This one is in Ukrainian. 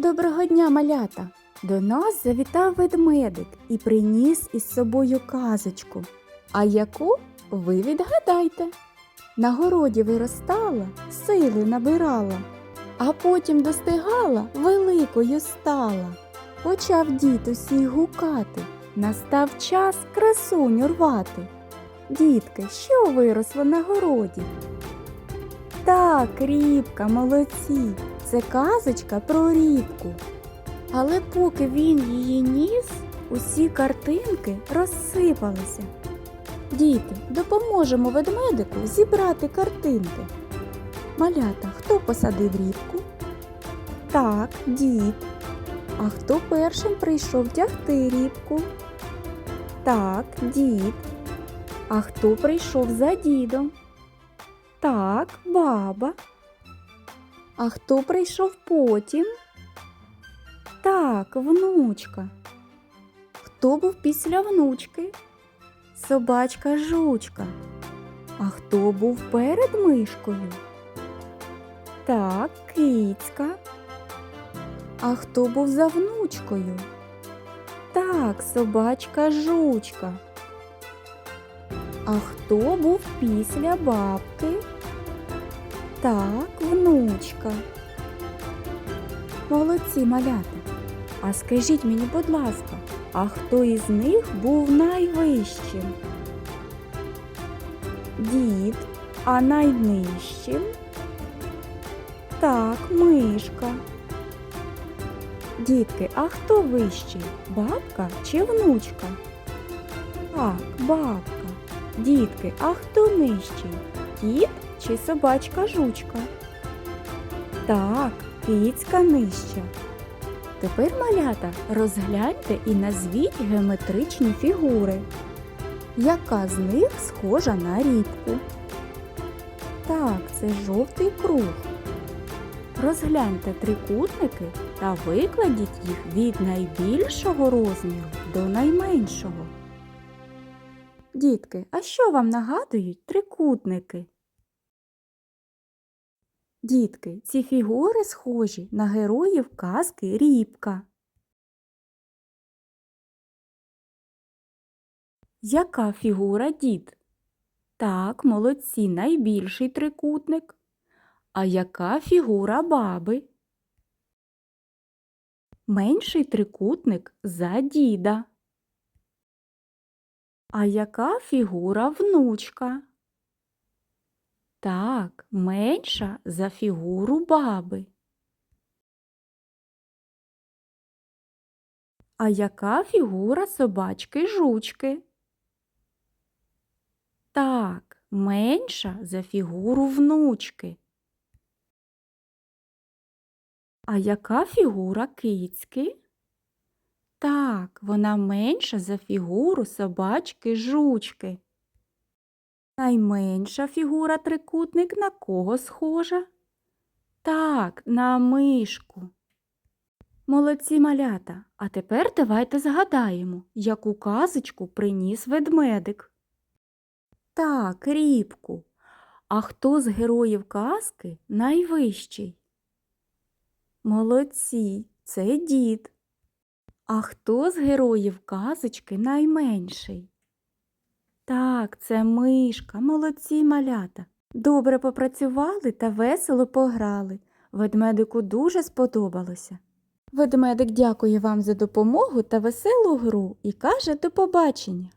Доброго дня, малята! До нас завітав ведмедик і приніс із собою казочку. А яку ви відгадайте? На городі виростала, сили набирала, а потім достигала, великою стала. Почав дід усіх гукати, настав час красуню рвати. Дітки, що виросло на городі? Так, рібка, молодці, це казочка про рібку. Але поки він її ніс, усі картинки розсипалися. Діти, допоможемо ведмедику зібрати картинки. Малята, хто посадив рібку? Так, дід. А хто першим прийшов тягти рібку? Так, дід. А хто прийшов за дідом? Так, баба. А хто прийшов потім? Так, внучка. Хто був після внучки? Собачка жучка. А хто був перед мишкою? Так, кицька. А хто був за внучкою? Так, собачка жучка. А хто був після бабки? Так, внучка. Молодці малята. А скажіть мені, будь ласка, а хто із них був найвищим? Дід, а найнижчим? Так, мишка. Дітки, а хто вищий? Бабка чи внучка? Так, бабка. Дітки, а хто нижчий? Кіт чи собачка жучка? Так, кицька нижча. Тепер, малята, розгляньте і назвіть геометричні фігури. Яка з них схожа на рібку? Так, це жовтий круг. Розгляньте трикутники та викладіть їх від найбільшого розміру до найменшого. Дітки, а що вам нагадують трикутники? Дітки, ці фігури схожі на героїв казки Рібка. Яка фігура дід? Так, молодці, найбільший трикутник. А яка фігура баби? Менший трикутник за діда. А яка фігура внучка? Так, менша за фігуру баби. А яка фігура собачки жучки? Так, менша за фігуру внучки. А яка фігура кицьки? Так, вона менша за фігуру собачки жучки. Найменша фігура трикутник на кого схожа? Так, на мишку. Молодці малята, а тепер давайте згадаємо, яку казочку приніс ведмедик. Так, рібку. А хто з героїв казки найвищий? Молодці, це дід. А хто з героїв казочки найменший? Так, це мишка, молодці малята. Добре попрацювали та весело пограли. Ведмедику дуже сподобалося. Ведмедик дякує вам за допомогу та веселу гру і каже до побачення.